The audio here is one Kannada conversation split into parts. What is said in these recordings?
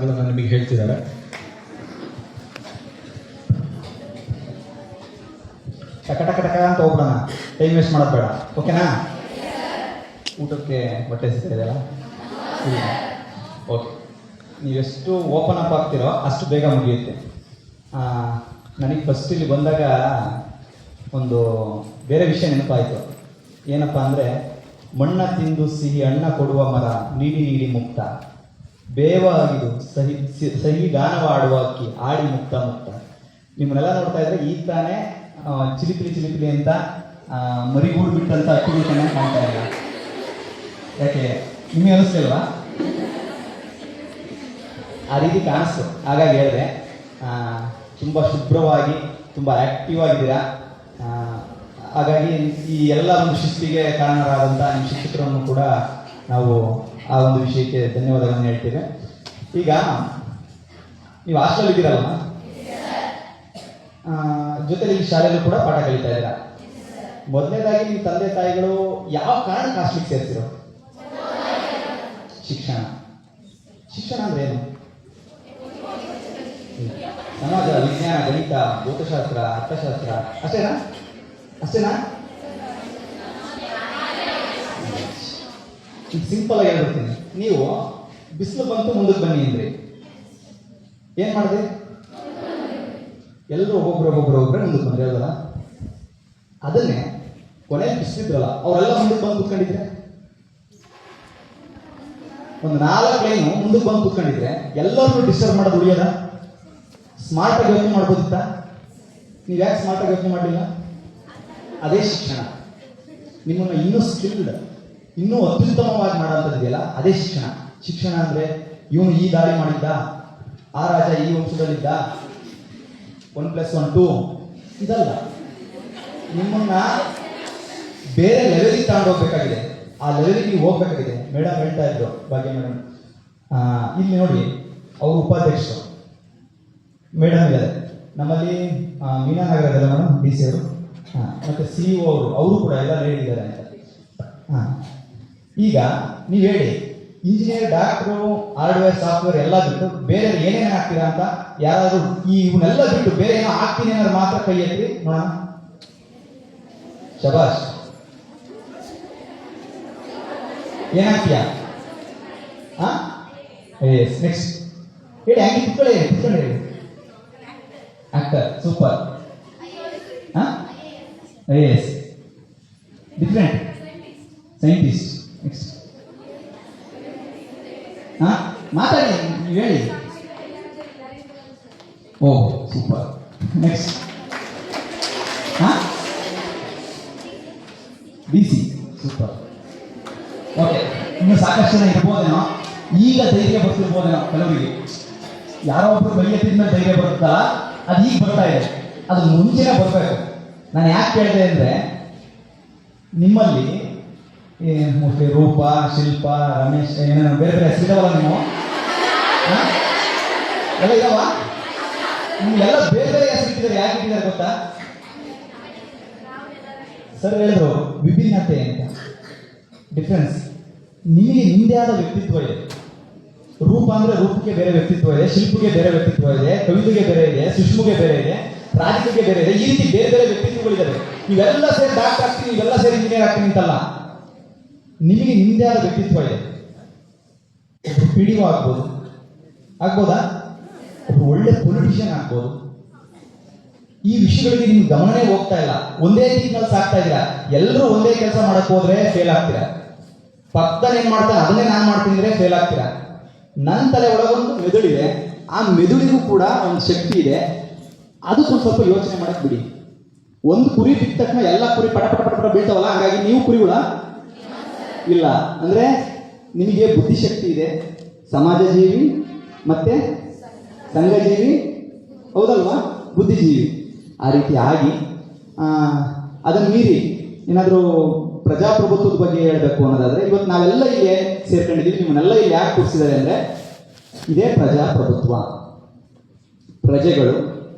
ಮಾತುಗಳನ್ನು ನಿಮಗೆ ಹೇಳ್ತಿದ್ದಾರೆ. ಟಕ ಟಕ ಅಂತ ಹೋಗ್ಬಿಡೋಣ. ಟೈಮ್ ವೇಸ್ಟ್ ಮಾಡೋದು ಬೇಡ. ಓಕೆನಾ ಊಟಕ್ಕೆ ಹೊಟ್ಟೆ ಸಿಗ್ತಾ ಇದೆಯಲ್ಲ ಓಕೆ ನೀವೆಷ್ಟು ಓಪನ್ ಅಪ್ ಆಗ್ತಿರೋ ಅಷ್ಟು ಬೇಗ ಮುಗಿಯುತ್ತೆ. ನನಗೆ ಫಸ್ಟ್ ಇಲ್ಲಿ ಬಂದಾಗ ಒಂದು ಬೇರೆ ವಿಷಯ ನೆನಪಾಯಿತು. ಏನಪ್ಪ ಅಂದರೆ ಮಣ್ಣ ತಿಂದು ಸಿಹಿ ಅಣ್ಣ ಕೊಡುವ ಮರ, ನೀಡಿ ನೀಡಿ ಮುಕ್ತ. ಬೇವಾಗಿದು ಸಹಿ ಸಹಿ ಗಾನವಾಡುವ ಅಕ್ಕಿ, ಆಡಿ ಮುಕ್ತ ಮುಕ್ತ. ನಿಮ್ಮನ್ನೆಲ್ಲ ನೋಡ್ತಾ ಇದ್ರೆ ಈಗ ತಾನೇ ಚಿಲಿಪಿಲಿ ಚಿಲಿಪಿಲಿ ಅಂತ ಮರಿಗೂಡ್ ಬಿಟ್ಟಂತ ಅಕ್ಕಿಗಳು ಚೆನ್ನಾಗಿ ಕಾಣ್ತಾ ಇಲ್ಲ. ಯಾಕೆ? ನಿಮಗೆ ಅನಿಸ್ತಿಲ್ವಾ? ಆ ರೀತಿ ಕಾಣಿಸ್ತು. ಹಾಗಾಗಿ ಹೇಳಿದೆ ತುಂಬ ಶುಭ್ರವಾಗಿ, ತುಂಬ ಆ್ಯಕ್ಟಿವ್ ಆಗಿದ್ದೀರಾ? ಹಾಗಾಗಿ ಈ ಎಲ್ಲ ಒಂದು ಶಿಸ್ತಿಗೆ ಕಾರಣರಾದಂಥ ನಿಮ್ಮ ಶಿಕ್ಷಕರನ್ನು ಕೂಡ ನಾವು ಆ ಒಂದು ವಿಷಯಕ್ಕೆ ಧನ್ಯವಾದಗಳನ್ನು ಹೇಳ್ತೇವೆ. ಈಗ ನೀವು ಹಾಸ್ಟೆಲ್ ಇದ್ದೀರಲ್ಲ? ಈ ಶಾಲೆಯಲ್ಲೂ ಕೂಡ ಪಾಠ ಕಲಿತಾ ಇದ್ದೀರಾ? ಮೊದಲನೇದಾಗಿ ನಿಮ್ಮ ತಂದೆ ತಾಯಿಗಳು ಯಾವ ಕಾರಣಕ್ಕೆ ಹಾಸ್ಟೆಲ್ಗೆ ಸೇರಿಸಿರೋ ಶಿಕ್ಷಣ. ಶಿಕ್ಷಣ ಅಂದ್ರೆ ಏನು? ಸಮಾಜ, ವಿಜ್ಞಾನ, ಗಣಿತ, ಭೌತಶಾಸ್ತ್ರ, ಅರ್ಥಶಾಸ್ತ್ರ, ಅಷ್ಟೇನಾ? ಅಷ್ಟೇನಾ? ಈಗ ಸಿಂಪಲ್ ಆಗಿ ಹೇಳ್ಬಿಡ್ತೀನಿ ನೀವು ಬಿಸಿಲು ಬಂತು ಮುಂದಕ್ಕೆ ಬನ್ನಿ ಅಂದ್ರಿ. ಏನ್ ಮಾಡಿದೆ? ಎಲ್ಲರೂ ಒಬ್ಬೊಬ್ರು ಒಬ್ಬೊಬ್ರು ಒಬ್ಬರೇ ಮುಂದಕ್ಕೆ ಬಂದ್ರೆ ಅಲ್ವಲ್ಲ ಅದನ್ನೇ ಕೊನೆ ಬಿಸಿಲಿದ್ರಲ್ಲ ಅವರೆಲ್ಲ ಮುಂದಕ್ಕೆ ಬಂದು ಕೂತ್ಕೊಂಡಿದ್ರೆ? ಒಂದು ನಾಲ್ಕು ಲೈನು ಮುಂದಕ್ಕೆ ಬಂದು ಕೂತ್ಕೊಂಡಿದ್ರೆ ಎಲ್ಲರನ್ನೂ ಡಿಸ್ಟರ್ಬ್ ಮಾಡೋದು ಉಳಿಯೋದ? ಸ್ಮಾರ್ಟ್ ಆಗಿ ಯೋಚನೆ ಮಾಡ್ಬೋದಿತ್ತ? ನೀವು ಯಾಕೆ ಸ್ಮಾರ್ಟ್ ಆಗಿ ಯೋಚನೆ ಮಾಡಲಿಲ್ಲ? ಅದೇ ಶಿಕ್ಷಣ. ನಿಮ್ಮನ್ನು ಇನ್ನೂ ಸ್ಕಿಲ್ಡ್ ಇನ್ನೂ ಅತ್ಯುತ್ತಮವಾಗಿ ಮಾಡುವಂಥದ್ದಿದೆಯಲ್ಲ ಅದೇ ಶಿಕ್ಷಣ. ಶಿಕ್ಷಣ ಅಂದ್ರೆ ಇವನು ಈ ದಾಳಿ ಮಾಡಿದ್ದ, ಆ ರಾಜ ಈ ವಂಶದಲ್ಲಿದ್ದ. ಒನ್ ಪ್ಲಸ್ ಒನ್ ಟೂ ಇದಲ್ಲ. ನಿಮ್ಮನ್ನ ಬೇರೆ ಲೆವೆಲಿಗೆ ತಗೊಂಡೋಗ್ಬೇಕಾಗಿದೆ ಆ ಲೆವೆಲಿಗೆ ಹೋಗ್ಬೇಕಾಗಿದೆ. ಮೇಡಮ್ ಹೇಳ್ತಾ ಇದ್ರು ಭಾಗ್ಯ ಮೇಡಮ್ ಇಲ್ಲಿ ನೋಡಿ, ಅವರು ಉಪಾಧ್ಯಕ್ಷರು. ಮೇಡಮ್ ಇದ್ದಾರೆ. ನಮ್ಮಲ್ಲಿ ಮೀನಾನಗರ ಮೀನಾನಗರದಲ್ಲ ಮೇಡಮ್ ಡಿ ಸಿ ಅವರು. ಮತ್ತೆ ಸಿ ಅವರು. ಅವರು ಕೂಡ ಎಲ್ಲ ಹೇಳಿದ್ದಾರೆ ಅಂತ. ಹಾಂ ಈಗ ನೀವು ಹೇಳಿ ಇಂಜಿನಿಯರ್ ಡಾಕ್ಟ್ರು ಹಾರ್ಡ್ವೇರ್ ಸಾಫ್ಟ್ವೇರ್ ಎಲ್ಲ ಬಿಟ್ಟು ಬೇರೆ ಏನೇನು ಹಾಕ್ತೀರಾ ಅಂತ ಯಾರಾದರೂ ಈ ಇವನ್ನೆಲ್ಲ ಬಿಟ್ಟು ಬೇರೆ ಏನೋ ಹಾಕ್ತೀನಿ ಅನ್ನೋದು ಮಾತ್ರ ಕೈ ಎತ್ತಿ ಶಬಾಷ್. ಏನಾಗ್ತೀಯಾ ಹಾ ಎಸ್ ನೆಕ್ಸ್ಟ್ ಹೇಳಿ, ಹಂಗೆ ಕುತ್ಕೊಳ್ಳಿ ಕುತ್ಕೊಂಡು ಹೇಳಿ. ಆಕ್ಟರ್ ಸೂಪರ್ ಹಾ ಎಸ್ ಡಿಫ್ರೆಂಟ್ ಸೈಂಟಿಸ್ಟ್ ನೆಕ್ಸ್ಟ್ ಹಾ ಮಾತಾಡಿ, ಹೇಳಿ. ಓ, ಸೂಪರ್. ನೆಕ್ಸ್ಟ್ ಹಾ? B C super. ಓಕೆ ಇನ್ನು ಸಾಕಷ್ಟು ಜನ ಇರ್ಬೋದೇನೋ? ಈಗ ಧೈರ್ಯ ಬರ್ತಿರ್ಬೋದೇನೋ ಕೆಲವರಿಗೆ? ಯಾರೋ ಒಬ್ರು ಕೈ ಎತ್ತಿದ್ಮೇಲೆ ಧೈರ್ಯ ಬರುತ್ತಲ್ಲ? ಅದು ಈಗ ಬರ್ತಾ ಇದೆ. ಅದು ಮುಂಚೆನೇ ಬರಬೇಕು. ನಾನು ಯಾಕೆ ಕೇಳಿದೆ ಅಂದರೆ, ನಿಮ್ಮಲ್ಲಿ ಮೋಸ್ಟ್ಲಿ ರೂಪ ಶಿಲ್ಪ ರಮೇಶ್ ಏನೇನೋ ಬೇರೆ ಬೇರೆ ಹೆಸರಿದಾವಲ್ಲ ನೀವು? ಎಲ್ಲ ಇದಾವ ನಿಮ್ಗೆಲ್ಲ ಬೇರೆ ಬೇರೆ ಹೆಸರಿಟ್ಟಿದ್ದಾರೆ ಯಾಕೆ ಇಟ್ಟಿದ್ದಾರೆ ಗೊತ್ತಾ ಸರ್ ಹೇಳಿದ್ರು ವಿಭಿನ್ನತೆ ಅಂತ ಡಿಫ್ರೆನ್ಸ್ ನಿಮಗೆ ನಿಮ್ಮದೇ ಆದ ವ್ಯಕ್ತಿತ್ವ ಇದೆ ರೂಪ ಅಂದ್ರೆ ರೂಪಕ್ಕೆ ಬೇರೆ ವ್ಯಕ್ತಿತ್ವ ಇದೆ ಶಿಲ್ಪಕ್ಕೆ ಬೇರೆ ವ್ಯಕ್ತಿತ್ವ ಇದೆ ಕವಿತೆಗೆ ಬೇರೆ ಇದೆ ಸುಷ್ಮುಗೆ ಬೇರೆ ಇದೆ ರಾಜಕೀಯಕ್ಕೆ ಬೇರೆ ಇದೆ ಈ ರೀತಿ ಬೇರೆ ಬೇರೆ ವ್ಯಕ್ತಿತ್ವಗಳಿದ್ದಾವೆ ಇವೆಲ್ಲ ಸೇರಿ ಡಾಕ್ಟರ್ ಆಗ್ತೀನಿ ಇವೆಲ್ಲ ಸೇರಿ ಇಂಜಿನಿಯರ್ ಆಗ್ತೀನಿ ಅಂತಲ್ಲ ನಿಮಗೆ ನಿಮ್ಮದೇ ಆದ ವ್ಯಕ್ತಿತ್ವ ಇದೆ. ಒಬ್ಬರು ಪಿ ಡಿ ಆಗ್ಬೋದು. ಆಗ್ಬೋದಾ? ಒಬ್ಬರು ಒಳ್ಳೆ ಪೊಲಿಟಿಷಿಯನ್ ಆಗ್ಬೋದು. ಈ ವಿಷಯಗಳಿಗೆ ನಿಮ್ಗೆ ಗಮನನೇ ಹೋಗ್ತಾ ಇಲ್ಲ. ಒಂದೇ ಟೀಮ್ನಲ್ಲಿ ಸಾಕ್ತಾ ಇದ್ದೀರಾ? ಎಲ್ಲರೂ ಒಂದೇ ಕೆಲಸ ಮಾಡಕ್ ಹೋದ್ರೆ ಫೇಲ್ ಆಗ್ತೀರಾ? ಪಕ್ಕದಲ್ಲಿ ಏನ್ ಮಾಡ್ತಾರೆ? ಅದನ್ನೇ ನಾನು ಮಾಡ್ತೀನಿ ಫೇಲ್ ಆಗ್ತೀರ? ನನ್ನ ತಲೆ ಒಳಗೊಂದು ಮೆದುಳಿದೆ ಆ ಮೆದುಳಿಗೂ ಕೂಡ ಒಂದು ಶಕ್ತಿ ಇದೆ. ಅದಕ್ಕೂ ಸ್ವಲ್ಪ ಯೋಚನೆ ಮಾಡಕ್ ಬಿಡಿ. ಒಂದು ಕುರಿ ಬಿದ್ದ ತಕ್ಷಣ ಎಲ್ಲ ಕುರಿ ಪಟ ಪಟ ಪಟ ಪಟ ಬೀಳ್ತಾವಲ್ಲ, ಹಾಗಾಗಿ ನೀವು ಕುರಿಗಳ? ಇಲ್ಲ. ಅಂದ್ರೆ ನಿಮಗೆ ಬುದ್ಧಿಶಕ್ತಿ ಇದೆ. ಸಮಾಜ ಜೀವಿ ಮತ್ತೆ ಸಂಘಜೀವಿ. ಹೌದಲ್ವಾ? ಬುದ್ಧಿಜೀವಿ. ಆ ರೀತಿ ಆಗಿ ಅದನ್ನು ಮೀರಿ ಏನಾದರೂ ಪ್ರಜಾಪ್ರಭುತ್ವದ ಬಗ್ಗೆ ಹೇಳಬೇಕು ಅನ್ನೋದಾದರೆ, ಇವತ್ತು ನಾವೆಲ್ಲ ಇಲ್ಲಿ ಸೇರ್ಕೊಂಡಿದ್ದೀವಿ. ನಿಮ್ಮನ್ನೆಲ್ಲ ಇಲ್ಲಿ ಯಾಕೆ ಕೂರಿಸಿದ್ದಾರೆ ಅಂದರೆ, ಇದೇ ಪ್ರಜಾಪ್ರಭುತ್ವ. ಪ್ರಜೆಗಳು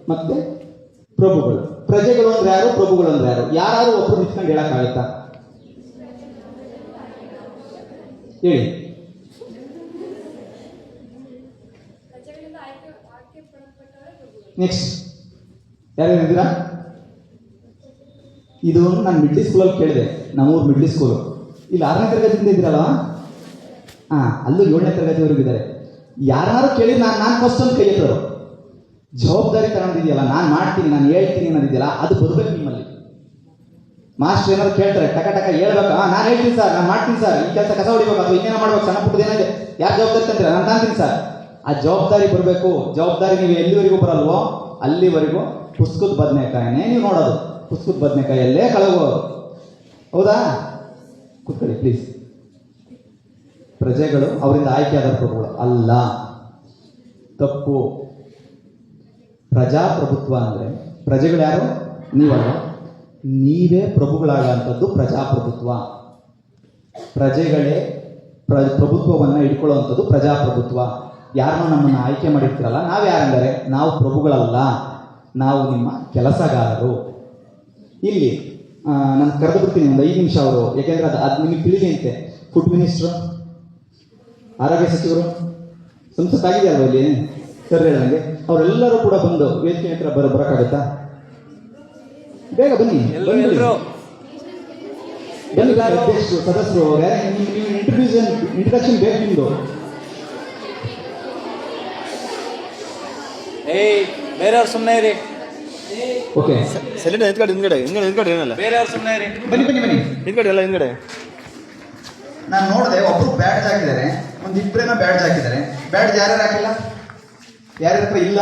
ಮತ್ತೆ ಪ್ರಭುಗಳು. ಪ್ರಜೆಗಳು ಅಂದ್ರೆ ಯಾರು? ಪ್ರಭುಗಳು ಅಂದ್ರೆ ಯಾರು? ಯಾರು ಒಬ್ಬರು ನಿಂತ್ಕೊಂಡು ಹೇಳಕ್ಕಾಗತ್ತಾ? ಹೇಳಿ ನೆಕ್ಸ್ಟ್ ಯಾರು ಇದ್ದೀರಾ ಇದು ನಾನು ಮಿಡ್ಲ್ ಸ್ಕೂಲಲ್ಲಿ ಕೇಳಿದೆ. ನಮ್ಮೂರು ಮಿಡ್ಲ್ ಸ್ಕೂಲು ಇಲ್ಲಿ ಆರನೇ ತರಗತಿಯಿಂದ ಇದ್ದೀರಲ್ಲ? ಹಾಂ, ಅಲ್ಲೂ ಏಳನೇ ತರಗತಿವರೆಗೂ ಇದ್ದಾರೆ. ಯಾರು ಕೇಳಿ ನಾನು ನಾನು ಫಸ್ಟ್ ಒಂದು ಕೈ ಎತ್ತೋರು ಜವಾಬ್ದಾರಿ ತಗೊಂಡಿದೆಯಲ್ಲ ನಾನು ಮಾಡ್ತೀನಿ, ನಾನು ಹೇಳ್ತೀನಿ ಅನ್ನೋದಿದೆಯಲ್ಲ, ಅದು ಬರಬೇಕು ನಿಮ್ಮಲ್ಲಿ. ಮಾಸ್ಟರ್ ಏನಾದ್ರು ಕೇಳ್ತಾರೆ, ಟಕ ಟಕ ಹೇಳ್ಬೇಕು? ಹಾಂ, ನಾನು ಹೇಳ್ತೀನಿ ಸರ್ ನಾನು ಮಾಡ್ತೀನಿ ಸರ್ ಈ ಕೆಲಸ ಕಸ ಹೊಡಿಬೇಕು, ಅಥವಾ ಇನ್ನೇನೋ ಮಾಡ್ಬೇಕು, ಸಣ್ಣ ಪುಟ್ಟದ ಏನಿದೆ ಯಾರು ಜವಾಬ್ದಾರಿ ತಂತ್ರ? ನಾನು ತಾಂತೀನಿ ಸರ್ ಆ ಜವಾಬ್ದಾರಿ ಬರಬೇಕು. ಜವಾಬ್ದಾರಿ ನೀವು ಎಲ್ಲಿವರೆಗೂ ಬರಲ್ವೋ, ಅಲ್ಲಿವರೆಗೂ ಪುಸ್ತಕದ ಬದನೆಕಾಯಿನೇ ನೀವು ನೋಡೋದು. ಪುಸ್ತಕದ ಬದನೆಕಾಯಲ್ಲೇ ಕಳಗೋದು. ಹೌದಾ? ಕೂತ್ಕೊಳ್ಳಿ ಪ್ಲೀಸ್ ಪ್ರಜೆಗಳು ಅವರಿಂದ ಆಯ್ಕೆಯಾದ ಪ್ರಭುಗಳು. ಅಲ್ಲ. ತಪ್ಪು. ಪ್ರಜಾಪ್ರಭುತ್ವ ಅಂದರೆ ಪ್ರಜೆಗಳು ಯಾರು? ನೀವಲ್ಲ ನೀವೇ ಪ್ರಭುಗಳಾಗಂಥದ್ದು ಪ್ರಜಾಪ್ರಭುತ್ವ. ಪ್ರಜೆಗಳೇ ಪ್ರ, ಪ್ರಭುತ್ವವನ್ನು ಇಟ್ಕೊಳ್ಳುವಂಥದ್ದು ಪ್ರಜಾಪ್ರಭುತ್ವ. ಯಾರನ್ನೋ ನಮ್ಮನ್ನು ಆಯ್ಕೆ ಮಾಡಿರ್ತೀರಲ್ಲ, ನಾವು ಯಾರೆಂದರೆ? ನಾವು ಪ್ರಭುಗಳಲ್ಲ. ನಾವು ನಿಮ್ಮ ಕೆಲಸಗಾರರು. ಇಲ್ಲಿ ನಾನು ಕರೆದು ಬಿಡ್ತೀನಿ ಒಂದು ಐದು ನಿಮಿಷ ಅವರು. ಯಾಕೆಂದ್ರೆ ಅದು ಅದು ನಿಮಗೆ ತಿಳಿಲಿ ಅಂತೆ ಫುಡ್ ಮಿನಿಸ್ಟ್ರು ಆರೋಗ್ಯ ಸಚಿವರು ಸಂಸತ್ತಾಗಿದೆ ಅಲ್ವಾ ಇಲ್ಲಿ? ಸರ್ ಹೇಳಂಗೆ. ಅವರೆಲ್ಲರೂ ಕೂಡ ಬಂದು ವೇದಿಕೆ ಹತ್ರ ಬರ, ಬರೋಕ್ಕಾಗತ್ತಾ? ಬೇಗ ಬನ್ನಿ ಬನ್ನಿ. ಅಧ್ಯಕ್ಷರು ಸದಸ್ಯರು ಯಾರೇ ನೀವು ಇಂಟ್ರೊಡ್ಯೂಷನ್ ಇಂಟ್ರಡಕ್ಷನ್ ಬೇಕು ನಿಮ್ದು. ಏಯ್ ಬೇರೆಯವ್ರು ಸುಮ್ಮನೆ ಇರಿ. ಓಕೆ ಸಿಲಿಂಡರ್ ಹಿಂದ್ಗಡೆ ಹಿಂದ್ಗಡೆ ಹಿಂದ್ಗಡೆ ಹಿಂದ್ಗಡೆ ಏನಲ್ಲ ಬೇರೆಯವ್ರು ಸುಮ್ಮನೆ ಇರಿ. ಬನ್ನಿ ಬನ್ನಿ ಬನ್ನಿ. ಹಿಂದ್ಗಡೆ ಎಲ್ಲ ಹಿಂದ್ಗಡೆ. ನಾನು ನೋಡಿದೆ ಒಬ್ರು ಬ್ಯಾಡ್ಜ್ ಹಾಕಿದ್ದಾರೆ. ಒಂದು ಇಬ್ಬರೇನೋ ಬ್ಯಾಡ್ಜ್ ಹಾಕಿದ್ದಾರೆ. ಬ್ಯಾಡ್ಜ್ ಯಾರು ಹಾಕಿಲ್ಲ? ಯಾರ್ಯಾರ ಹತ್ರ ಇಲ್ಲ?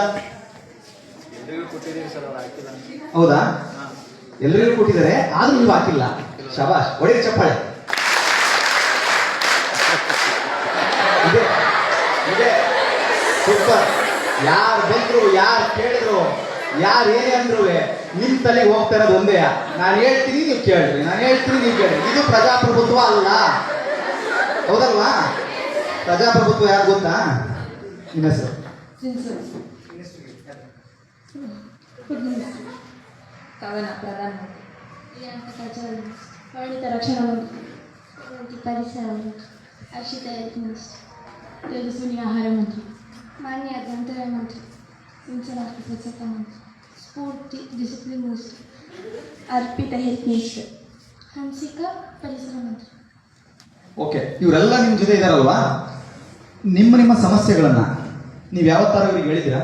ಹೌದಾ? ಎಲ್ಲರಿಗೂ ಕೊಟ್ಟಿದ್ದಾರೆ ಆದ್ರೂ ನೀವು ಹಾಕಿಲ್ಲ. ಶಬಾಷ್ ಒಡೆಯ ಚಪ್ಪಾಳೆ. ಇದೆ ಇದೆ. ಸೂಪರ್ ಯಾರು ಬಂದ್ರು ಯಾರು ಕೇಳಿದ್ರು ಯಾರು ಏನೇ ಅಂದ್ರು ನಿಮ್ ತಲೆಗೆ ಹೋಗ್ತಾ ಇರೋದು ಒಂದೇ. ನಾನು ಹೇಳ್ತೀನಿ ನೀವು ಕೇಳ್ರಿ. ನಾನು ಹೇಳ್ತೀನಿ ನೀವು ಕೇಳ್ರಿ. ಇದು ಪ್ರಜಾಪ್ರಭುತ್ವ ಅಲ್ಲ. ಹೌದಲ್ವಾ? ಪ್ರಜಾಪ್ರಭುತ್ವ ಯಾರು ಗೊತ್ತಾ? ನಿಮ್ಮ ಹೆಸರು? ಕವನ ಕಚೇರಿ ಪರಿಣಿತ ರಕ್ಷಣಾ ಮಂತ್ರಿ ಪರಿಸರ ಹರ್ಷಿತ ಹೆಲ್ತ್ ಮಿನಿಸ್ಟರ್ ತೇಜಸ್ವಿನಿ ಆಹಾರ ಮಂತ್ರಿ ಮಾನ್ಯ ಗ್ರಂಥಾಲಯ ಮಂತ್ರಿ ಸಿಂಚನ ಸ್ವಚ್ಛತಾ ಮಂತ್ರಿ Spoorthi discipline minister Arpitha health minister Hansika ಪರಿಸರ ಮಂತ್ರಿ ಓಕೆ, ಇವರೆಲ್ಲ ನಿಮ್ಮ ಜೊತೆ ಇದಾರಲ್ವಾ? ನಿಮ್ಮ ನಿಮ್ಮ ಸಮಸ್ಯೆಗಳನ್ನು ನೀವು ಯಾವತ್ತಾರ ಇವ್ರಿಗೆ ಹೇಳಿದ್ದೀರಾ?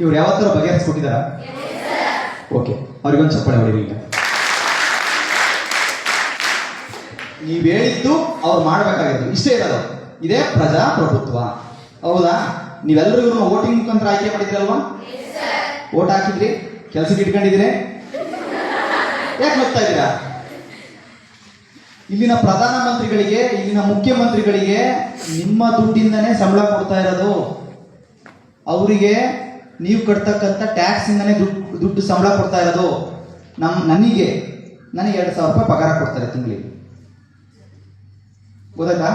ಇವ್ರು ಯಾವತ್ತಾರ ಬಗೆಹರಿಸ್ಕೊಟ್ಟಿದ್ದಾರಾ ಓಕೆ, ಅವ್ರಿಗೊಂದು ಚಪ್ಪಾಳೆ ಹೊಡಿರಿ ಈಗ. ನೀವು ಹೇಳಿದ್ದು ಅವ್ರು ಮಾಡಬೇಕಾಗಿತ್ತು ಇಷ್ಟೇ ಇರೋದು. ಇದೇ ಪ್ರಜಾಪ್ರಭುತ್ವ. ಹೌದಾ? ನೀವೆಲ್ಲರೂ ಇವ್ರನ್ನ ವೋಟಿಂಗ್ ಮುಖಾಂತರ ಆಯ್ಕೆ ಮಾಡಿದ್ರಲ್ವಾ? ಓಟ್ ಹಾಕಿದ್ರಿ? ಕೆಲಸಕ್ಕೆ ಇಟ್ಕೊಂಡಿದ್ದೀರಿ? ಯಾಕೆ ಹೋಗ್ತಾ ಇದ್ದೀರಾ? ಇಲ್ಲಿನ ಪ್ರಧಾನಮಂತ್ರಿಗಳಿಗೆ ಇಲ್ಲಿನ ಮುಖ್ಯಮಂತ್ರಿಗಳಿಗೆ ನಿಮ್ಮ ದುಡ್ಡಿಂದನೇ ಸಂಬಳ ಕೊಡ್ತಾ ಇರೋದು. ಅವರಿಗೆ ನೀವು ಕಟ್ತಕ್ಕಂಥ ಟ್ಯಾಕ್ಸ್ ಇಂದನೇ ದುಡ್ಡು ದುಡ್ಡು ಸಂಬಳ ಕೊಡ್ತಾ ಇರೋದು ನಮ್ಮ ನನಗೆ. ನನಗೆ ಎರಡು ಸಾವಿರ ರೂಪಾಯಿ ಪಗಾರ ಕೊಡ್ತಾರೆ ತಿಂಗಳಿಗೆ. ಗೊತ್ತಾಯ್ತಾ?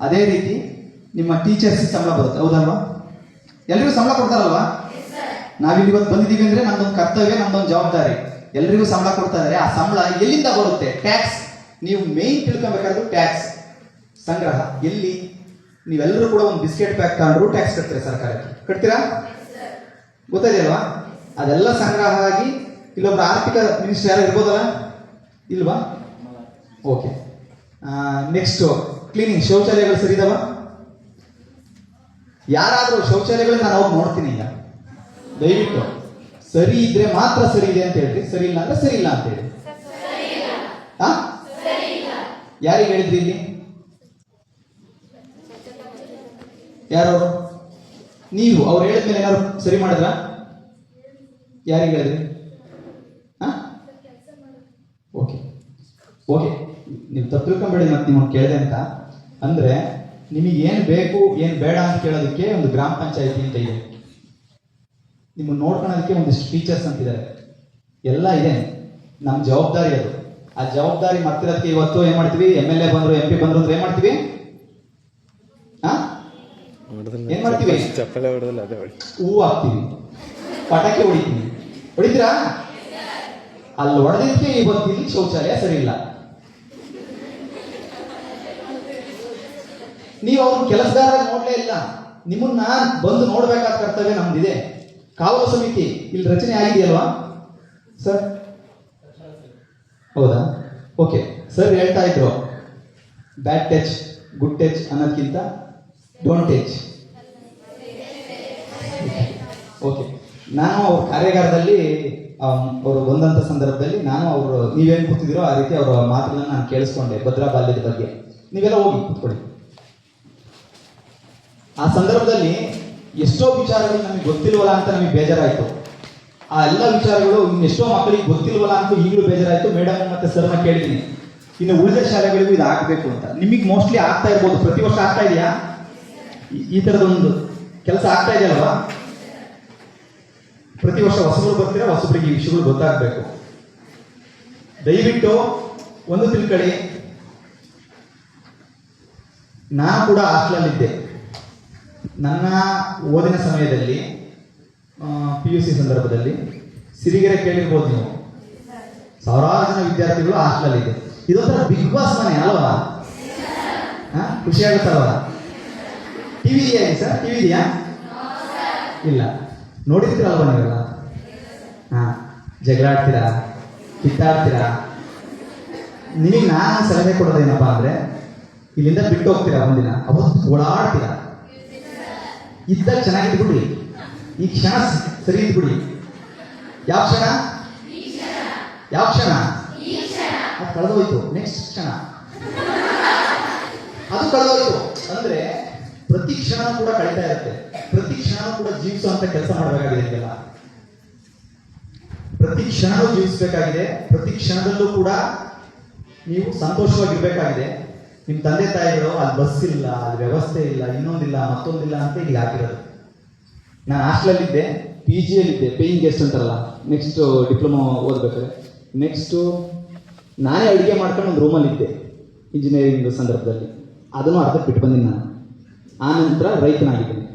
ಅದೇ ರೀತಿ ನಿಮ್ಮ ಟೀಚರ್ಸ್ ಸಂಬಳ ಬರುತ್ತೆ, ಹೌದಲ್ವಾ? ಎಲ್ರಿಗೂ ಸಂಬಳ ಕೊಡ್ತಾರಲ್ವಾ? ನಾವಿಲ್ಲಿ ಇವತ್ತು ಬಂದಿದ್ದೀವಿ ಅಂದ್ರೆ ನಮ್ದೊಂದು ಕರ್ತವ್ಯ, ನಮ್ದೊಂದು ಜವಾಬ್ದಾರಿ. ಎಲ್ರಿಗೂ ಸಂಬಳ ಕೊಡ್ತಾ ಇದ್ದಾರೆ, ಆ ಸಂಬಳ ಎಲ್ಲಿಂದ ಬರುತ್ತೆ? ಟ್ಯಾಕ್ಸ್. ನೀವು ಮೇನ್ ತಿಳ್ಕೊಬೇಕಾದ್ರು ಟ್ಯಾಕ್ಸ್. ಸಂಗ್ರಹ. ಎಲ್ಲಿ? ನೀವೆಲ್ಲರೂ ಕೂಡ ಒಂದು ಬಿಸ್ಕೆಟ್ ಪ್ಯಾಕ್ ತಗೊಂಡ್ರು ಟ್ಯಾಕ್ಸ್ ಕಟ್ತೀರಾ ಸರ್ಕಾರಕ್ಕೆ? ಕಟ್ತೀರಾ? ಗೊತ್ತಾಇದೆಯಲ್ವಾ ಅದೆಲ್ಲ ಸಂಗ್ರಹ ಆಗಿ ಆರ್ಥಿಕ ಮಿನಿಸ್ಟರ್ ಯಾರು ಇರ್ಬೋದಲ್ಲ? ಇಲ್ವಾ? ಓಕೆ ನೆಕ್ಸ್ಟ್ ಕ್ಲೀನಿಂಗ್ ಶೌಚಾಲಯಗಳು ಸರಿ ಇದಾವ? ಯಾರಾದರೂ ನಾನು ಹೋಗಿ ನೋಡ್ತೀನಿ ಈಗ. ದಯವಿಟ್ಟು. ಸರಿ ಇದ್ರೆ ಮಾತ್ರ ಸರಿ ಇದೆ ಅಂತ ಹೇಳ್ರಿ. ಸರಿ ಇಲ್ಲ ಅಂದ್ರೆ ಸರಿ ಇಲ್ಲ ಅಂತ ಹೇಳಿ. ಯಾರಿಗೆ ಹೇಳಿದ್ರಿ ಇಲ್ಲಿ? ಯಾರವರು ನೀವು ಅವ್ರು ಹೇಳಿದ್ಮೇಲೆ ಏನಾದ್ರು ಸರಿ ಮಾಡಿದ್ರ? ಯಾರಿಗೆ ಹೇಳಿದ್ರಿ? ಓಕೆ ಓಕೆ ನೀವು ತಪ್ಪು ತಿಳ್ಕೊಂಬೇಡಿ ಮತ್ತೆ ನಿಮ್ಮನ್ನು ಕೇಳಿದೆ ಅಂತ. ಅಂದ್ರೆ ನಿಮಗೆ ಏನು ಬೇಕು, ಏನು ಬೇಡ ಅಂತ ಕೇಳೋದಕ್ಕೆ ಒಂದು ಗ್ರಾಮ ಪಂಚಾಯತಿ ಅಂತ ಇದೆ. ನಿಮ್ಮನ್ನು ನೋಡ್ಕೊಳೋದಕ್ಕೆ ಒಂದಿಷ್ಟು ಟೀಚರ್ಸ್ ಅಂತಿದ್ದಾರೆ ಎಲ್ಲ ಇದೆ. ನಮ್ಮ ಜವಾಬ್ದಾರಿ ಅದು. ಆ ಜವಾಬ್ದಾರಿ ಮತ್ತಿರೋದಕ್ಕೆ ಇವತ್ತು ಏನ್ ಮಾಡ್ತೀವಿ? ಎಂ ಎಲ್ ಎ ಬಂದ್ರು ಎಂ ಪಿ ಬಂದ್ರು ಅಂದ್ರೆ ಏನ್ ಮಾಡ್ತೀವಿ? ಏನ್ ಮಾಡ್ತೀವಿ? ಚಪ್ಪಲೆ ಹೊಡೆದಲ್ಲ ಅದೇ ಹೊಡಿ. ಹೂವು ಹಾಕ್ತೀವಿ. ಪಟಾಕಿ ಹೊಡಿತೀವಿ. ಹೊಡಿತೀರಾ? ಅಲ್ಲಿ ಹೊಡೆದಕ್ಕೆ ಇವತ್ತು ಇಲ್ಲಿ ಶೌಚಾಲಯ ಸರಿ ಇಲ್ಲ. ನೀವು ಅವ್ರನ್ನ ಕೆಲಸಗಾರ ನೋಡ್ಲೇ ಇಲ್ಲ. ನಿಮ್ಮನ್ನ ಬಂದು ನೋಡ್ಬೇಕಾದ ಕರ್ತವ್ಯ ನಮ್ದಿದೆ. ಕಾವಲು ಸಮಿತಿ ಇಲ್ಲಿ ರಚನೆ ಆಗಿದೆಯಲ್ವಾ? ಸರ್? ಹೌದಾ? ಓಕೆ. ಸರ್ ಹೇಳ್ತಾ ಇದ್ರು ಬ್ಯಾಡ್ ಟಚ್ ಗುಡ್ ಟಚ್ ಅನ್ನೋದಕ್ಕಿಂತ ಡೋಂಟ್ ಟಚ್. ಓಕೆ ನಾನು ಅವ್ರ ಕಾರ್ಯಾಗಾರದಲ್ಲಿ ಅವರು ಬಂದಂಥ ಸಂದರ್ಭದಲ್ಲಿ ನಾನು ಅವರು, ನೀವೇನು ಕೂತಿದ್ದೀರೋ ಆ ರೀತಿ ಅವರ ಮಾತುಗಳನ್ನ ನಾನು ಕೇಳಿಸ್ಕೊಂಡೆ ಭದ್ರಾ ಬಾಲ್ಯದ ಬಗ್ಗೆ. ನೀವೆಲ್ಲ ಹೋಗಿ ಕೂತ್ಕೊಳ್ಳಿ. ಆ ಸಂದರ್ಭದಲ್ಲಿ ಎಷ್ಟೋ ವಿಚಾರಗಳು ನಮಗೆ ಗೊತ್ತಿಲ್ವಲ್ಲ ಅಂತ ನಮಗೆ ಬೇಜಾರಾಯಿತು. ಆ ಎಲ್ಲ ವಿಚಾರಗಳು ಇನ್ನೆಷ್ಟೋ ಮಕ್ಕಳಿಗೆ ಗೊತ್ತಿಲ್ವಲ್ಲ ಅಂತ ಈಗಲೂ ಬೇಜಾರಾಯಿತು. ಮೇಡಮ್ ಮತ್ತೆ ಸರ್ನ ಕೇಳಿದ್ದೀನಿ. ಇನ್ನು ಉಳಿದ ಶಾಲೆಗಳಿಗೂ ಇದು ಆಗಬೇಕು ಅಂತ. ನಿಮಗೆ ಮೋಸ್ಟ್ಲಿ ಆಗ್ತಾ ಇರ್ಬೋದು. ಪ್ರತಿ ವರ್ಷ ಆಗ್ತಾ ಇದೆಯಾ? ಈ- ಈ ಥರದೊಂದು ಕೆಲಸ ಆಗ್ತಾ ಇದೆಯಲ್ವಾ? ಪ್ರತಿ ವರ್ಷ ಹೊಸಬರು ಬರ್ತೀರಾ? ಹೊಸಬರಿಗೆ ಈ ವಿಷಯಗಳು ಗೊತ್ತಾಗಬೇಕು. ದಯವಿಟ್ಟು ಒಂದು ತಿಳ್ಕೊಳ್ಳಿ ನಾನು ಕೂಡ ಹಾಸ್ಟ್ಲಲ್ಲಿದ್ದೆ. ನನ್ನ ಓದಿನ ಸಮಯದಲ್ಲಿ ಪಿ ಯು ಸಿ ಸಂದರ್ಭದಲ್ಲಿ ಸಿರಿಗೆರೆ ಕೇಳಿರ್ಬೋದು ನೀವು. ಸಾವಿರಾರು ಜನ ವಿದ್ಯಾರ್ಥಿಗಳು ಹಾಸ್ಟೆಲಲ್ಲಿದೆ. ಇದೊಂಥರ ಬಿಗ್ ಬಾಸ್ ಮನೆ, ಅಲ್ವಾ? ಹಾ ಖುಷಿ ಆಗುತ್ತಲ್ವಾ? ಟಿವಿ ಇದೆಯಾ ಸರ್ ಟಿವಿ ಇದೆಯಾ ಇಲ್ಲ. ನೋಡಿರ್ತೀರಲ್ವಾ ನೀವೆಲ್ಲ ಹಾ. ಜಗಳ ಆಡ್ತೀರಾ ಕಿತ್ತಾಡ್ತೀರಾ? ನಿಮಗೆ ನಾನು ಸಲಹೆ ಕೊಡೋದೇನಪ್ಪ ಅಂದ್ರೆ, ಇಲ್ಲಿಂದ ಬಿಟ್ಟು ಹೋಗ್ತೀರಾ ಒಂದಿನ? ಅವತ್ತು ಓಡಾಡ್ತೀರಾ? ಇದ್ದಾಗ ಚೆನ್ನಾಗಿದ್ಬಿಡಿ ಈ ಕ್ಷಣ ಸರಿ ಇದ್ಬಿಡಿ ಯಾವ ಕ್ಷಣ? ಯಾವ ಕ್ಷಣ? ಅದು ಕಳೆದೋಯ್ತು. ನೆಕ್ಸ್ಟ್ ಕ್ಷಣ. ಅದು ಕಳೆದೋಯ್ತು. ಅಂದ್ರೆ ಪ್ರತಿ ಕ್ಷಣ ಕೂಡ ಕಳೀತಾ ಇರುತ್ತೆ. ಪ್ರತಿ ಕ್ಷಣ ಕೂಡ ಜೀವಿಸುವಂತ ಕೆಲಸ ಮಾಡಬೇಕಾಗಿದೆ ಪ್ರತಿ ಕ್ಷಣವೂ ಜೀವಿಸಬೇಕಾಗಿದೆ. ಪ್ರತಿ ಕ್ಷಣದಲ್ಲೂ ಕೂಡ ನೀವು ಸಂತೋಷವಾಗಿರ್ಬೇಕಾಗಿದೆ. ನಿಮ್ಮ ತಂದೆ ತಾಯಿಗಳು, ಅಲ್ಲಿ ಬಸ್ ಇಲ್ಲ, ಅಲ್ಲಿ ವ್ಯವಸ್ಥೆ ಇಲ್ಲ, ಇನ್ನೊಂದಿಲ್ಲ, ಮತ್ತೊಂದಿಲ್ಲ ಅಂತ ಇಲ್ಲಿ ಹಾಕಿರೋದು. ನಾನು ಹಾಸ್ಟೆಲಲ್ಲಿದ್ದೆ ಪಿ ಜಿಯಲ್ಲಿದ್ದೆ ಪೇಯಿಂಗ್ ಗೆಸ್ಟ್ ಅಂತಾರಲ್ಲ ನೆಕ್ಸ್ಟ್ ಡಿಪ್ಲೊಮಾ ಓದಬೇಕಾದ್ರೆ. ನೆಕ್ಸ್ಟು ನಾನೇ ಅಡುಗೆ ಮಾಡ್ಕೊಂಡು ಒಂದು ರೂಮಲ್ಲಿದ್ದೆ ಇಂಜಿನಿಯರಿಂಗ್ ಸಂದರ್ಭದಲ್ಲಿ. ಅದನ್ನು ಅರ್ಧ ಬಿಟ್ಟು ಬಂದಿನಿ ನಾನು. ಆ ನಂತರ ರೈತನಾಗಿದ್ದೀನಿ.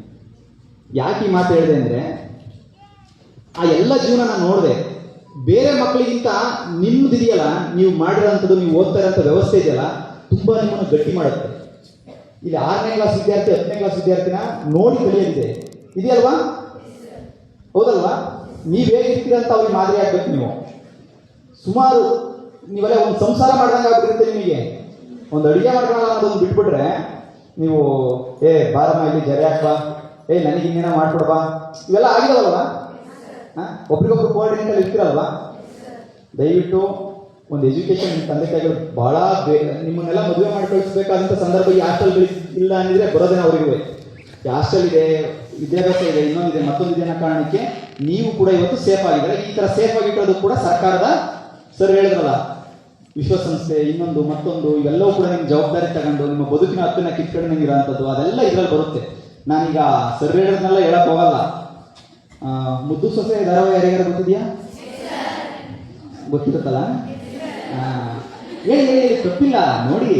ಯಾಕೆ ಈ ಮಾತು ಹೇಳಿದೆ ಅಂದರೆ, ಆ ಎಲ್ಲ ಜೀವನ ನಾನು ನೋಡಿದೆ. ಬೇರೆ ಮಕ್ಕಳಿಗಿಂತ ನಿಮ್ಮದಿದೆಯಲ್ಲ ನೀವು ಮಾಡಿರೋಂಥದ್ದು, ನೀವು ಓದ್ತಾ ಇರೋಂಥ ವ್ಯವಸ್ಥೆ ಇದೆಯಲ್ಲ, ತುಂಬ ನಿಮ್ಮನ್ನು ಗಟ್ಟಿ ಮಾಡುತ್ತೆ. ಇಲ್ಲಿ ಆರನೇ ಕ್ಲಾಸ್ ವಿದ್ಯಾರ್ಥಿ, ಹತ್ತನೇ ಕ್ಲಾಸ್ ವಿದ್ಯಾರ್ಥಿನ ನೋಡಿ ಕಲಿಯಲಿದೆ. ಇದೆಯಲ್ವಾ? ಹೌದಲ್ವಾ? ನೀವು ಹೇಗಿರ್ತೀರ ಅಂತ ಅವ್ರಿಗೆ ಮಾದರಿ ಆಗ್ಬೇಕು ನೀವು. ಸುಮಾರು, ನೀವೆಲ್ಲ ಒಂದು ಸಂಸಾರ ಮಾಡ್ದಂಗೆ ಆಗ್ಬಿಟ್ಟಿರುತ್ತೆ ನಿಮಗೆ. ಒಂದು ಅಡುಗೆ ಮಾಡ್ಕೊಳ್ಳೋಣ ಅನ್ನೋದೊಂದು ಬಿಟ್ಬಿಟ್ರೆ ನೀವು, ಏ, ಬಾರಮ್ಮ, ಇಲ್ಲಿ ಜರೆ ಹಾಕ್ಬಾ ಏ, ನನಗೆ ಹಿಂಗೇನ ಮಾಡ್ಕೊಡ್ಬಾ ಇವೆಲ್ಲ ಆಗಿದಾವಲ್ವಾ? ಒಬ್ರಿಗೊಬ್ರು ಕೋಆರ್ಡಿನೇಟಲ್ಲಿ ಇರ್ತೀರಲ್ವಾ? ದಯವಿಟ್ಟು ಒಂದು ಎಜುಕೇಶನ್ ತಂದೆ ತಾಯಿಗಳು ಬಹಳ ನಿಮ್ಮನ್ನೆಲ್ಲ ಮದುವೆ ಮಾಡಿ ಕಳಿಸ್ಬೇಕಾದಂಥ ಸಂದರ್ಭ ಈ ಹಾಸ್ಟೆಲ್ಗಳು ಇಲ್ಲ ಅಂದಿದ್ರೆ ಬರೋದೇನ ಅವರಿಗೂ. ಈ ಹಾಸ್ಟೆಲ್ ಇದೆ, ವಿದ್ಯಾಭ್ಯಾಸ ಇದೆ ಇನ್ನೊಂದಿದೆ ಮತ್ತೊಂದಿದೆ ಅನ್ನೋ ಕಾರಣಕ್ಕೆ ನೀವು ಕೂಡ ಇವತ್ತು ಸೇಫ್ ಆಗಿದ್ದಾರೆ. ಈ ಥರ ಸೇಫ್ ಆಗಿಟ್ಟೋದು ಕೂಡ ಸರ್ಕಾರದ ಸರ್ ಹೇಳಿದ್ರಲ್ಲ ವಿಶ್ವಸಂಸ್ಥೆ, ಇನ್ನೊಂದು, ಮತ್ತೊಂದು, ಇವೆಲ್ಲವೂ ಕೂಡ ನಿಮ್ಮ ಜವಾಬ್ದಾರಿ ತಗೊಂಡು ನಿಮ್ಮ ಬದುಕಿನ ಹತ್ತಿನ ಕಿತ್ಕೊಂಡು ಇರೋಂಥದ್ದು ಅದೆಲ್ಲ ಇದರಲ್ಲಿ ಬರುತ್ತೆ. ನಾನೀಗ ಸರ್ವೇಡರ್ನೆಲ್ಲ ಹೇಳಕ್ ಹೋಗಲ್ಲ. ಮುದ್ದು ಸೊಸೆ, ಧಾರಾವಾಹಿ ಯಾರಿಗಾರ ಗೊತ್ತಿದೆಯಾ ಗೊತ್ತಿರುತ್ತಲ್ಲ? ಹೇಳಿ ಹೇಳಿ ತಪ್ಪಿಲ್ಲ, ನೋಡಿ.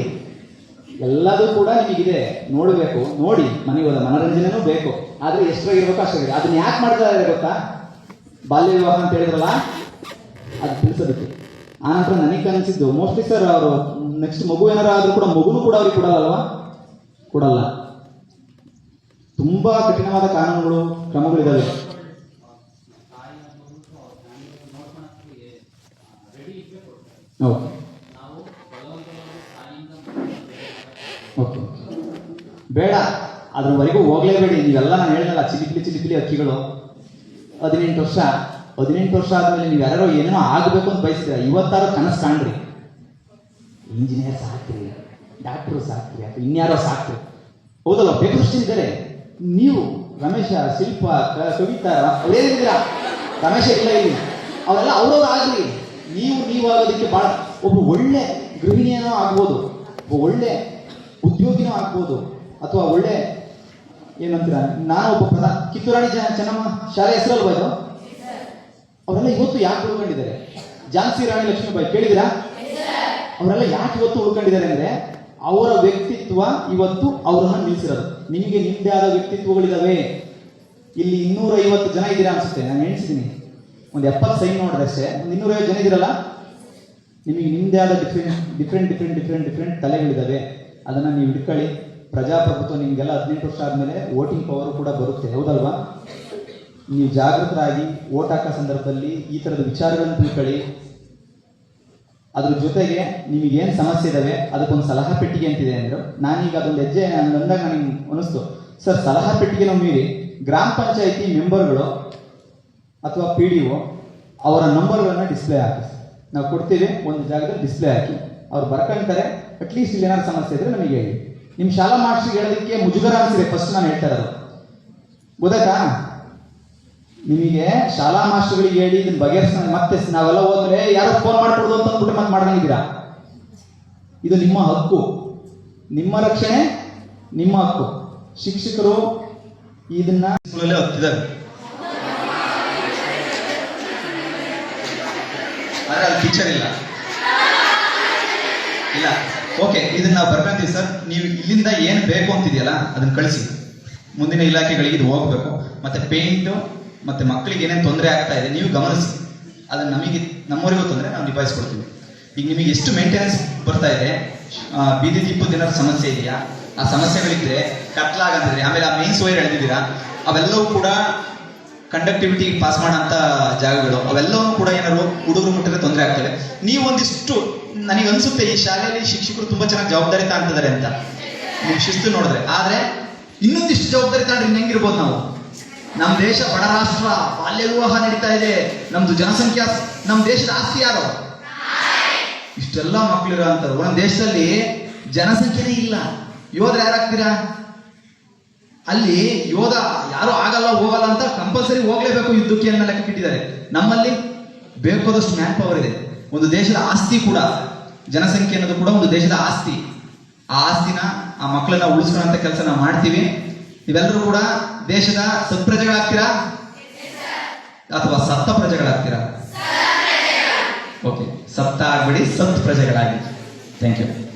ಎಲ್ಲದೂ ಕೂಡ ನಿಮಗಿದೆ, ನೋಡಬೇಕು, ನೋಡಿ, ಮನೆಗೆ ಹೋದ ಮನೋರಂಜನೆನೂ ಬೇಕು. ಆದರೆ ಎಷ್ಟಾಗಿರ್ಬೇಕು ಅಷ್ಟಾಗಿದೆ ಅದನ್ನ ಯಾಕೆ ಮಾಡ್ತಾ ಇದ್ದಾರೆ ಗೊತ್ತಾ? ಬಾಲ್ಯ ವಿವಾಹ ಅಂತ ಹೇಳಿದ್ರಲ್ಲ? ಅದು ತಿಳಿಸೋದಕ್ಕೆ ಆನಂತರ ನನಗೆ ಅನಿಸಿದ್ದು, ಮೋಸ್ಟ್ಲಿ ಸರ್ ಅವರು ನೆಕ್ಸ್ಟ್ ಮಗು ಏನಾರ ಆದರೂ ಕೂಡ ಮಗುನು ಕೂಡ ಅವ್ರಿಗೆ ಕೊಡಲ್ಲವಾ? ಕೊಡಲ್ಲ. ತುಂಬಾ ಕಠಿಣವಾದ ಕಾನೂನುಗಳು ಕ್ರಮಗಳಿದ್ದಾವೆ ಓಕೆ. ಓಕೆ. ಬೇಡ. ಅದ್ರವರೆಗೂ ಹೋಗ್ಲೇಬೇಡಿ. ನೀವೆಲ್ಲ ನಾನು ಹೇಳಿದಲ್ಲ ಚಿಲಿಪಿಲಿ ಚಿಲಿಪಿಲಿ ಅಕ್ಕಿಗಳು. ಹದಿನೆಂಟು ವರ್ಷ. ಹದಿನೆಂಟು ವರ್ಷ ಆದಮೇಲೆ ನೀವು ಯಾರೋ ಏನೇನೋ ಆಗಬೇಕು ಅಂತ ಬಯಸ್ತೀರ? ಇವತ್ತಾರು ಕನಸು ಕಾಣ್ರಿ. ಇಂಜಿನಿಯರ್ ಸಾಕ್ರಿ ಡಾಕ್ಟ್ರು ಸಾಕ್ರಿ, ಅಥವಾ ಇನ್ಯಾರೋ ಸಾಕ್ರಿ. ಹೌದಲ್ಲ, ಬೇಕಾದಷ್ಟು ಇದ್ದಾರೆ. ನೀವು, ರಮೇಶ, ಶಿಲ್ಪ ಕವಿತಾ ಅವರೇನಿದ್ದೀರಾ ರಮೇಶ ಇಲ್ಲ ಇಲ್ಲಿ. ಅವರೆಲ್ಲ ಅವ್ರವ್ರು ಆಗ್ಲಿ. ನೀವು ನೀವು ಆಗೋದಕ್ಕೆ ಭಾಳ ಒಬ್ಬ ಒಳ್ಳೆ ಗೃಹಿಣಿಯನೋ ಆಗ್ಬೋದು, ಒಬ್ಬ ಒಳ್ಳೆ ಉದ್ಯೋಗಿನೋ ಆಗ್ಬೋದು, ಅಥವಾ ಒಳ್ಳೆ, ಏನಂತೀರ ನಾನು ಒಬ್ಬ ಪ್ರಧಾನ, ಕಿತ್ತೂರಾಣಿ ಚೆನ್ನಮ್ಮ, ಶಾಲೆ ಹೆಸರಲ್ವಾ ಇದು? ಅವರೆಲ್ಲ ಇವತ್ತು ಯಾಕೆ ಉಳ್ಕೊಂಡಿದ್ದಾರೆ? ಝಾನ್ಸಿ ರಾಣಿ ಲಕ್ಷ್ಮೀಬಾಯಿ ಕೇಳಿದಿರಾ ಅವರೆಲ್ಲ ಯಾಕೆ ಇವತ್ತು ಉಳ್ಕೊಂಡಿದ್ದಾರೆ ಅಂದ್ರೆ ಅವರ ವ್ಯಕ್ತಿತ್ವ ಇವತ್ತು ಅವರನ್ನ ನಿಲ್ಲಿಸಿರೋದು. ನಿಮಗೆ ನಿಮ್ಮದೇ ಆದ ವ್ಯಕ್ತಿತ್ವಗಳಿದಾವೆ. ಇಲ್ಲಿ ಇನ್ನೂರ ಐವತ್ತು ಜನ ಇದ್ದೀರಾ ಅನ್ಸುತ್ತೆ. ನಾನು ಎಣಿಸಿದ್ದೀನಿ ಒಂದು ಎಪ್ಪತ್ತು ಸೈನ್ ನೋಡಿದ್ರೆ ಅಷ್ಟೇ. ಒಂದು ಇನ್ನೂರೈವತ್ತು ಜನ ಇದ್ದೀರಲ್ಲ? ನಿಮಗೆ ನಿಮ್ಮದೇ ಆದ different different different different different ತಲೆಗಳಿದ್ದಾವೆ ಅದನ್ನು ನೀವು ಹಿಡ್ಕೊಳ್ಳಿ. ಪ್ರಜಾಪ್ರಭುತ್ವ ನಿಮಗೆಲ್ಲ ಹದಿನೆಂಟು ವರ್ಷ ಆದಮೇಲೆ ವೋಟಿಂಗ್ ಪವರ್ ಕೂಡ ಬರುತ್ತೆ. ಹೌದಲ್ವಾ? ನೀವು ಜಾಗೃತರಾಗಿ ಓಟ್ ಹಾಕೋ ಸಂದರ್ಭದಲ್ಲಿ ಈ ಥರದ ವಿಚಾರಗಳನ್ನು ತಿಳ್ಕೊಳ್ಳಿ. ಅದ್ರ ಜೊತೆಗೆ ನಿಮಗೇನು ಸಮಸ್ಯೆ ಇದಾವೆ, ಅದಕ್ಕೊಂದು ಸಲಹಾ ಪೆಟ್ಟಿಗೆ ಅಂತಿದೆ ಅಂದರು. ನಾನೀಗ ಅದೊಂದು ಹೆಜ್ಜೆ ನಾನು ಅಂದಾಗ ನನಗೆ ಅನಿಸ್ತು ಸರ್, ಸಲಹಾ ಪೆಟ್ಟಿಗೆನ ಮೀರಿ ಗ್ರಾಮ ಪಂಚಾಯಿತಿ ಮೆಂಬರ್ಗಳು ಅಥವಾ ಪಿ ಡಿ ಒ ಅವರ ನಂಬರ್ಗಳನ್ನ ಡಿಸ್ಪ್ಲೇ ಹಾಕಿ. ನಾವು ಕೊಡ್ತೀವಿ, ಒಂದು ಜಾಗದಲ್ಲಿ ಡಿಸ್ಪ್ಲೇ ಹಾಕಿ. ಅವ್ರು ಬರ್ಕೊಂತಾರೆ ಅಟ್ಲೀಸ್ಟ್ ಇಲ್ಲಿ ಏನಾದ್ರು ಸಮಸ್ಯೆ ಇದ್ರೆ ನಮಗೆ ಹೇಳಿ. ನಿಮ್ಮ ಶಾಲಾ ಮಾಸ್ಟ್ರಿಗೆ ಹೇಳೋದಕ್ಕೆ ಮುಜುಗರ ಅನಿಸಿದೆ ಫಸ್ಟ್ ನಾನು ಹೇಳ್ತಾ ಇರೋದು. ಗೊತ್ತಾಯ್ತಾ? ನಿಮಗೆ ಶಾಲಾ ಮಾಸ್ಟರ್ಗಳಿಗೆ ಹೇಳಿ ಇದನ್ನ ಬಗೆಹರಿಸ ಮತ್ತೆ ನಾವೆಲ್ಲ ಹೋದ್ರೆ, ಯಾರೋ ಫೋನ್ ಮಾಡ್ಕೊಡೋದು ಅಂತ ಅಂದ್ಬಿಟ್ಟು ಮತ್ತೆ ಮಾಡ್ಕೊಂಡಿದ್ದೀರಾ ಇದು ನಿಮ್ಮ ಹಕ್ಕು. ನಿಮ್ಮ ರಕ್ಷಣೆ, ನಿಮ್ಮ ಹಕ್ಕು. ಶಿಕ್ಷಕರು ಇದನ್ನ ಹತ್ತಿದ್ದಾರೆ ಆದ್ರೆ ಅಲ್ಲಿ ಟೀಚರ್ ಇಲ್ಲ. ಇಲ್ಲ. ಓಕೆ ಇದನ್ನ ನಾವು ಬರ್ಕೊಂತೀವಿ ಸರ್. ನೀವು ಇಲ್ಲಿಂದ ಏನು ಬೇಕು ಅಂತಿದೆಯಲ್ಲ, ಅದನ್ನ ಕಳಿಸಿ. ಮುಂದಿನ ಇಲಾಖೆಗಳಿಗೆ ಇದು ಹೋಗ್ಬೇಕು. ಮತ್ತೆ ಪೇಂಟು ಮತ್ತೆ ಮಕ್ಕಳಿಗೆ ಏನೇನು ತೊಂದರೆ ಆಗ್ತಾ ಇದೆ, ನೀವು ಗಮನಿಸಿ. ಅದನ್ನ ನಮಗೆ, ನಮ್ಮವರಿಗೂ ತೊಂದರೆ, ನಾವು ನಿಭಾಯಿಸ್ಕೊಡ್ತೀವಿ. ಈಗ ನಿಮಗೆ ಎಷ್ಟು ಮೇಂಟೆನೆನ್ಸ್ ಬರ್ತಾ ಇದೆ? ಬೀದಿ ದೀಪದ ಏನಾದ್ರು ಸಮಸ್ಯೆ ಇದೆಯಾ? ಆ ಸಮಸ್ಯೆಗಳಿದ್ರೆ ಕತ್ಲಾಗಂತಿದ್ರೆ ಆಮೇಲೆ ಆ ಮೇನ್ಸ್ ವೈರ್ ಎಳೆದಿದ್ದೀರಾ ಅವೆಲ್ಲವೂ ಕೂಡ ಕಂಡಕ್ಟಿವಿಟಿ ಪಾಸ್ ಮಾಡೋಂಥ ಜಾಗಗಳು. ಅವೆಲ್ಲವೂ ಕೂಡ ಏನಾದ್ರು ಹುಡುಗರು ಮುಟ್ಟಿದ್ರೆ ತೊಂದರೆ ಆಗ್ತದೆ. ನೀವು ಒಂದಿಷ್ಟು, ನನಗೆ ಅನಿಸುತ್ತೆ ಈ ಶಾಲೆಯಲ್ಲಿ ಶಿಕ್ಷಕರು ತುಂಬಾ ಚೆನ್ನಾಗಿ ಜವಾಬ್ದಾರಿ ತಾಂತಿದ್ದಾರೆ ಅಂತ. ನೀವು ಶಿಸ್ತು ನೋಡಿದ್ರೆ. ಆದ್ರೆ ಇನ್ನೊಂದಿಷ್ಟು ಜವಾಬ್ದಾರಿ ತಾಂಡ್ರೆ ಹೆಂಗಿರ್ಬೋದು ನಾವು? ನಮ್ಮ ದೇಶ ಬಡ ರಾಷ್ಟ್ರ, ಬಾಲ್ಯ ವಿವಾಹ ನಡೀತಾ ಇದೆ. ನಮ್ದು ಜನಸಂಖ್ಯಾ ನಮ್ಮ ದೇಶದ ಆಸ್ತಿ ಯಾರು? ಇಷ್ಟೆಲ್ಲ ಮಕ್ಕಳಿರೋ ಅಂತಾರೆ ಒಂದ್ ದೇಶದಲ್ಲಿ ಜನಸಂಖ್ಯೆನೇ ಇಲ್ಲ. ಯೋಧರು ಯಾರಾಗ್ತೀರಾ? ಅಲ್ಲಿ ಯೋಧ ಯಾರು ಆಗಲ್ಲ, ಹೋಗಲ್ಲ ಅಂತ ಕಂಪಲ್ಸರಿ ಹೋಗ್ಲೇಬೇಕು ಯುದ್ಧಕ್ಕೆ ಅನ್ನೋ ಲೆಕ್ಕ ಇಟ್ಟಿದ್ದಾರೆ. ನಮ್ಮಲ್ಲಿ ಬೇಕಾದಷ್ಟು ಮ್ಯಾನ್ ಪವರ್ ಇದೆ. ಒಂದು ದೇಶದ ಆಸ್ತಿ ಕೂಡ, ಜನಸಂಖ್ಯೆ ಅನ್ನೋದು ಕೂಡ ಒಂದು ದೇಶದ ಆಸ್ತಿ. ಆ ಆಸ್ತಿನ, ಆ ಮಕ್ಕಳನ್ನ ಉಳಿಸ್ಕೊಳ್ಳೋ ಕೆಲಸ ನಾವು ಮಾಡ್ತೀವಿ. ನೀವೆಲ್ಲರೂ ಕೂಡ ದೇಶದ ಸತ್ಪ್ರಜೆಗಳಾಗ್ತೀರಾ ಅಥವಾ ಸತ್ತ ಪ್ರಜೆಗಳಾಗ್ತೀರಾ? ಓಕೆ ಸತ್ತ ಆಗ್ಬಿಡಿ ಸತ್ ಪ್ರಜೆಗಳಾಗಿ. Thank you